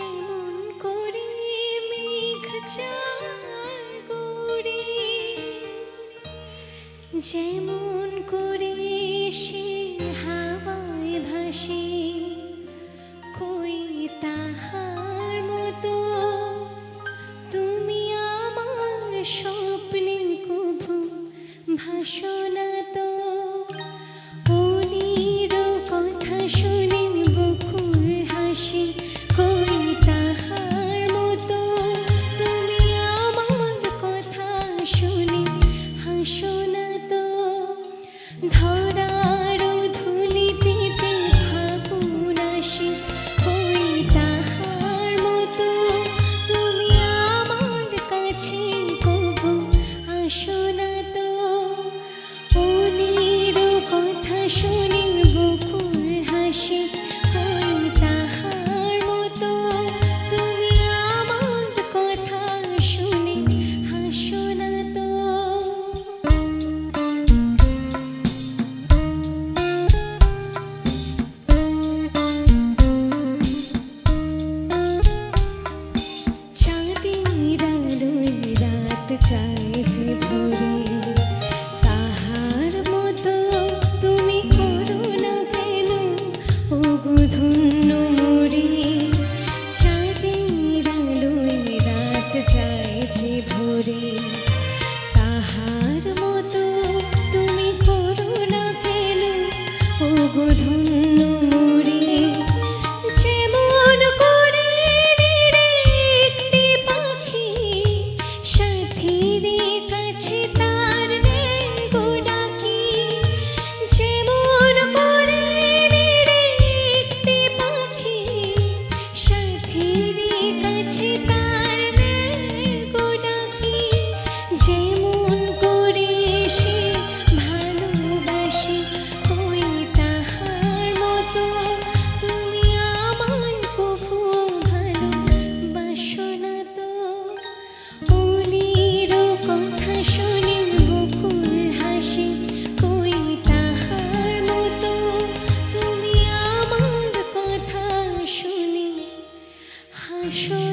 যেমন করে মেঘ চার গড়ে, যেমন করে সে হাওয়ায় ভাসে, কই তাহার মতো। তুমি আমার স্বপ্নে কভু ভাষণ শোনা তো ধরা রাত চায় যে ভরে মানুষ